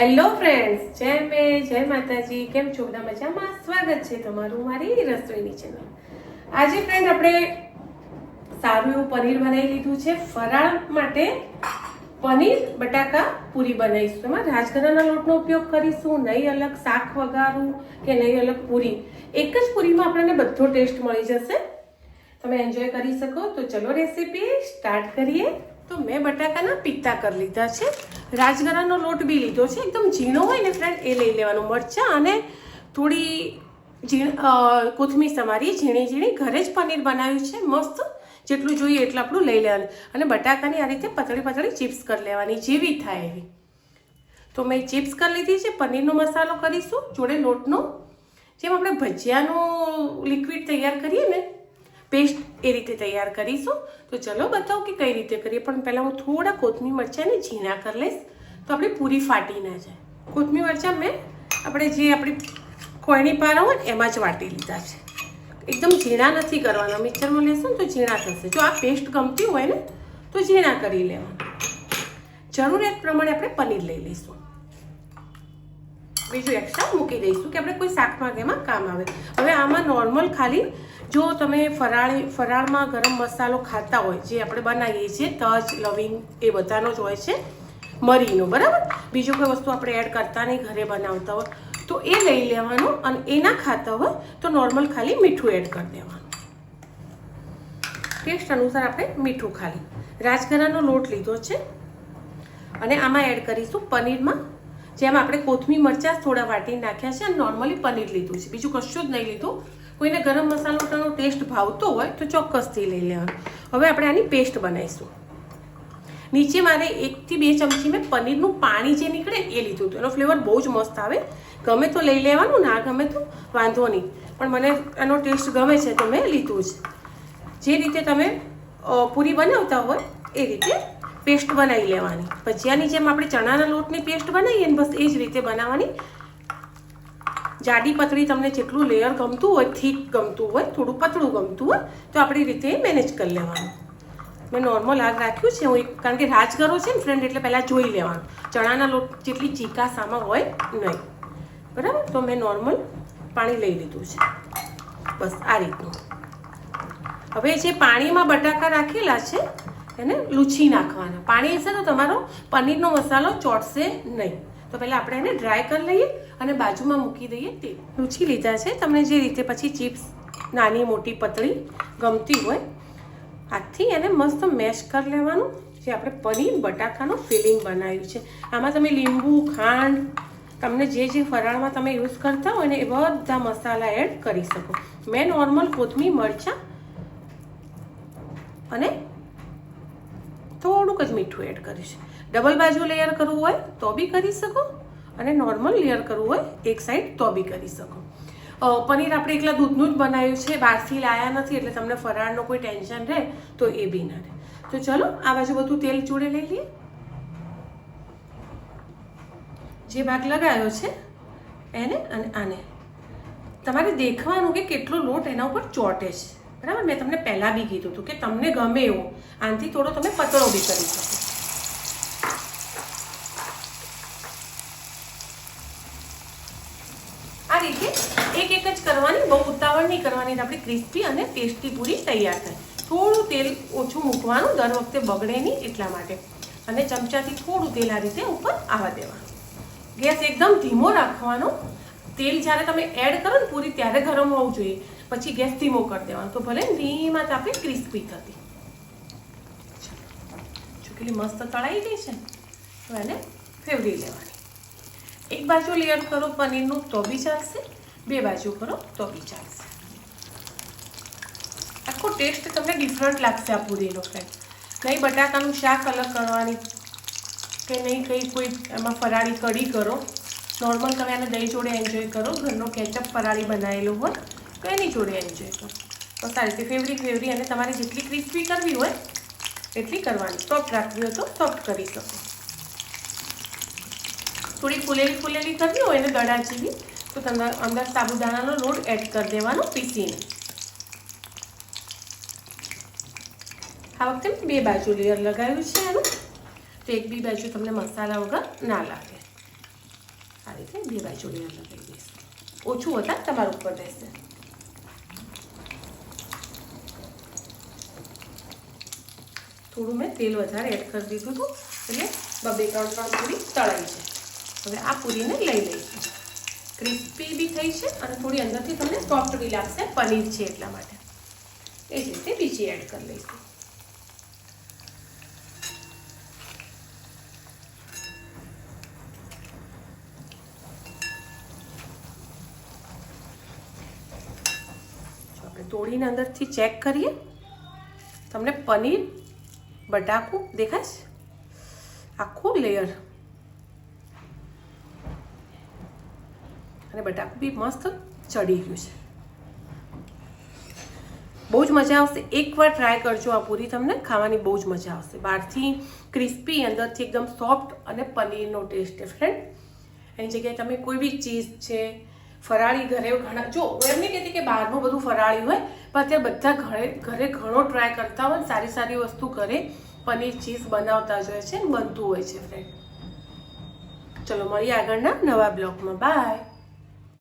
Hello friends, જય મે, જય માતાજી. કેમ છો? બધા મજામાં? સ્વાગત છે તમારું મારી રસોઈની ચેનલ. આજે ફ્રેન્ડ આપણે સારું એવું પનીર બનાવી લીધું છે. ફરાળ માટે પનીર, બટાકા પૂરી બનાવીશું. એમાં રાજગરાના લોટનો ઉપયોગ કરીશું, નહીં અલગ શાક વઘારું કે નહીં અલગ પૂરી. એક જ પૂરીમાં આપણને બધો ટેસ્ટ મળી જશે. તમે એન્જોય કરી શકો. તો ચલો રેસીપી સ્ટાર્ટ કરીએ. તો મેં બટાકાના પિત્તા કરી લીધા છે. રાજગરાનો લોટ બી લીધો છે. એકદમ ઝીણો હોય ને ફ્રેન્ડ એ લઈ લેવાનું. મરચાં અને થોડી ઝીણ કોથમીર સમારી, ઝીણી ઝીણી, ઘરે જ પનીર બનાવ્યું છે. મસ્ત. જેટલું જોઈએ એટલું આપણું લઈ લેવાનું. અને બટાકાની આ રીતે પતળી પતળી ચિપ્સ કરી લેવાની, જેવી થાય એવી. તો મેં ચિપ્સ કરી લીધી છે. પનીરનો મસાલો કરીશું, જોડે લોટનો. જેમ આપણે ભજીયાનું લિક્વિડ તૈયાર કરીએ ને પેસ્ટ એ રીતે તૈયાર કરીશું. તો ચલો બતાવો કે કઈ રીતે કરીએ. પણ પહેલાં હું થોડા કોથમીર મરચાંને ઝીણા કરી લઈશ. તો આપણે પૂરી ફાટી ના જાય. કોથમીર મરચાં મેં આપણે જે આપણી કોયણી પારા હોય એમાં જ વાટી લીધા છે. એકદમ ઝીણા નથી કરવાના. મિક્સરમાં લેશું તો ઝીણા થશે. જો આ પેસ્ટ ગમતી હોય ને તો ઝીણા કરી લેવાના. જરૂરિયાત પ્રમાણે આપણે પનીર લઈ લઈશું. બીજું એક્સ્ટ્રા મૂકી દઈશું કે આપણે કોઈ શાકમાં એમાં કામ આવે. હવે આમાં નોર્મલ ખાલી જો તમે ફરાળી ફરાળમાં ગરમ મસાલો ખાતા હોય, જે આપણે બનાવીએ છીએ, તજ, લવિંગ એ બધાનો જ હોય છે, મરીનો, બરાબર? બીજું કોઈ વસ્તુ આપણે એડ કરતા નહીં, ઘરે બનાવતા હોય, તો એ લઈ લેવાનું અને એ ના ખાતા હોય, તો નોર્મલ ખાલી મીઠું એડ કરી દેવાનું. ટેસ્ટ અનુસાર આપણે મીઠું ખાલી. રાજગરાનો લોટ લીધો છે, અને આમાં એડ કરીશું પનીરમાં, જેમ આપણે કોથમી મરચાં થોડા વાટી નાખ્યા છે, અને નોર્મલી પનીર લીધું છે. બીજું કશું જ નહીં લીધું. કોઈને ગરમ મસાલોનો ટેસ્ટ ભાવતો હોય તો ચોક્કસથી લઈ લેવાનું. હવે આપણે આની પેસ્ટ બનાવીશું. નીચે મારે એકથી બે ચમચી મેં પનીરનું પાણી જે નીકળે એ લીધું હતું. એનો ફ્લેવર બહુ જ મસ્ત આવે. ગમે તો લઈ લેવાનું, ના ગમે તો વાંધો નહીં. પણ મને એનો ટેસ્ટ ગમે છે તો મેં લીધું જ. જે રીતે તમે પૂરી બનાવતા હોય એ રીતે પેસ્ટ બનાવી લેવાની. ભજીયાની જેમ આપણે ચણાના લોટની પેસ્ટ બનાવીએ ને બસ એ જ રીતે બનાવવાની. જાડી પતળી તમને જેટલું લેયર ગમતું હોય થીક ગમતું હોય, થોડું પતળું ગમતું હોય, તો આપણી રીતે મેનેજ કરી લેવાનું. મેં નોર્મલ આગ રાખ્યું છે. હું કારણ કે રાજગરો છે ને ફ્રેન્ડ એટલે પહેલાં જોઈ લેવાનું. ચણાના લોટ જેટલી ચીકાસામાં હોય નહીં. બરાબર? તો મેં નોર્મલ પાણી લઈ લીધું છે. બસ આ રીતનું. હવે જે પાણીમાં બટાકા રાખેલા છે, એને લૂછી નાખવાના. પાણી હશે તો તમારો પનીરનો મસાલો ચોટશે નહીં. તો પહેલાં આપણે એને ડ્રાય કરી લઈએ અને બાજુમાં મૂકી દઈએ. તે લૂછી લીધા છે. તમને જે રીતે પછી ચિપ્સ નાની મોટી પતળી ગમતી હોય હાથથી એને મસ્ત મેશ કરી લેવાનું. જે આપણે પનીર બટાકાનું ફિલિંગ બનાવ્યું છે. આમાં તમે લીંબુ, ખાંડ, તમને જે જે ફરાળમાં તમે યુઝ કરતા હોય ને એ બધા મસાલા એડ કરી શકો. મેં નોર્મલ કોથમી મરચાં અને થોડુંક જ મીઠું એડ કરીશ. ડબલ બાજુ લેયર કરવું હોય તો બી કરી શકો અને નોર્મલ લેયર કરવું હોય એક સાઈડ તો બી કરી શકો. પનીર આપણે એકલા દૂધનું જ બનાવ્યું છે, બહારથી લાયા નથી એટલે તમને ફરાળનો કોઈ ટેન્શન રહે તો એ બી ના રહે. તો ચલો, આ બાજુ બધું તેલ જોડે લઈ લઈએ. જે ભાગ લગાવ્યો છે, એને અને આને. તમારે દેખવાનું કે કેટલો લોટ એના ઉપર ચોટે છે. બરાબર? મેં તમને પહેલાં બી કીધું હતું કે તમને ગમે એવો. આનાથી થોડો તમે પતળો બી કરી શકો. આ રીતે એક એક જ કરવાની, બહુ ઉતાવળ નહીં કરવાની. આપણી ક્રિસ્પી અને ટેસ્ટી પૂરી તૈયાર થાય. થોડું તેલ ઓછું મૂકવાનું, દર વખતે બગડે નહીં એટલા માટે. અને ચમચાથી થોડું તેલ આ રીતે ઉપર આવવા દેવાનું. ગેસ એકદમ ધીમો રાખવાનો. તેલ જ્યારે તમે એડ કરો ને પૂરી, ત્યારે ગરમ હોવું જોઈએ. પછી ગેસ ધીમો કરી દેવાનો. તો ભલે ધીમા તાપે ક્રિસ્પી થતી. જો કેટલી મસ્ત તળાઈ ગઈ છે, તો એને ફેવરી લેવાની. એક બાજુ લેયર કરો પનીરનું, તો બી ચાલશે. બે બાજુ કરો, તો બી ચાલશે. આખો ટેસ્ટ તમને ડિફરન્ટ લાગશે આ પૂરીનો ફ્રેન્ડ નહીં બટાકાનું શાક અલગ કરવાની કે નહીં કંઈ કોઈ એમાં ફરાળી કઢી કરો. નોર્મલ તમે આને દહીં જોડે એન્જોય કરો. ઘરનો કેચઅપ ફરાળી બનાવેલો હોય. તો એની જોડે એન્જોય કરો તો. સારી રીતે ફેવરી ફેવરી અને તમારે જેટલી ક્રિસ્પી કરવી હોય, એટલી કરવાની. સોફ્ટ રાખવી હોય તો સોફ્ટ કરી શકો. થોડી ફૂલેલી ફૂલેલી કરવી હોય ને ગળા જેવી, તો તમે અંદર સાબુદાણાનો લોટ એડ કરી દેવાનો, પીસીને. આ વખતે બે બાજુ લેયર લગાવ્યું છે એનું. તો એક બી બાજુ તમને મસાલા વગર ના લાગે. આ રીતે બે બાજુ લેયર લગાવી દઈશ. ઓછું હતા તમારું ઉપર રહેશે થોડું મેં તેલ વધારે એડ કરી દીધું હતું એટલે બબે ત્રણ ત્રણ પૂરી તળાઈ છે. હવે આ પૂરીને લઈ લઈશું. ક્રિસ્પી બી થઈ છે અને થોડી અંદરથી તમને સોફ્ટ બી લાગશે પનીર છે એટલા માટે. એ જ રીતે બીજી એડ કરી લઈશું. આપણે તોડીને અંદરથી ચેક કરીએ, તમને પનીર બટાકું દેખાય છે? આખું લેયર અને બટાકું બી મસ્ત ચડી ગયું છે. બહુ જ મજા આવશે. એકવાર ટ્રાય કરજો આ પૂરી તમને. ખાવાની બહુ જ મજા આવશે. બહારથી ક્રિસ્પી અંદરથી એકદમ સોફ્ટ અને પનીરનો ટેસ્ટ છે ફ્રેન્ડ એની જગ્યાએ તમે કોઈ બી ચીઝ છે ફરાળી ઘરે ઘણા જો એમ નહીં કહેતી કે બહારનું બધું ફરાળી હોય, પણ અત્યારે બધા ઘરે ઘરે ઘણો ટ્રાય કરતા હોય સારી સારી વસ્તુ ઘરે પનીર ચીઝ બનાવતા જ હોય છે બનતું હોય છે ફ્રેન્ડ ચલો, મળીએ આગળના નવા બ્લોગમાં. બાય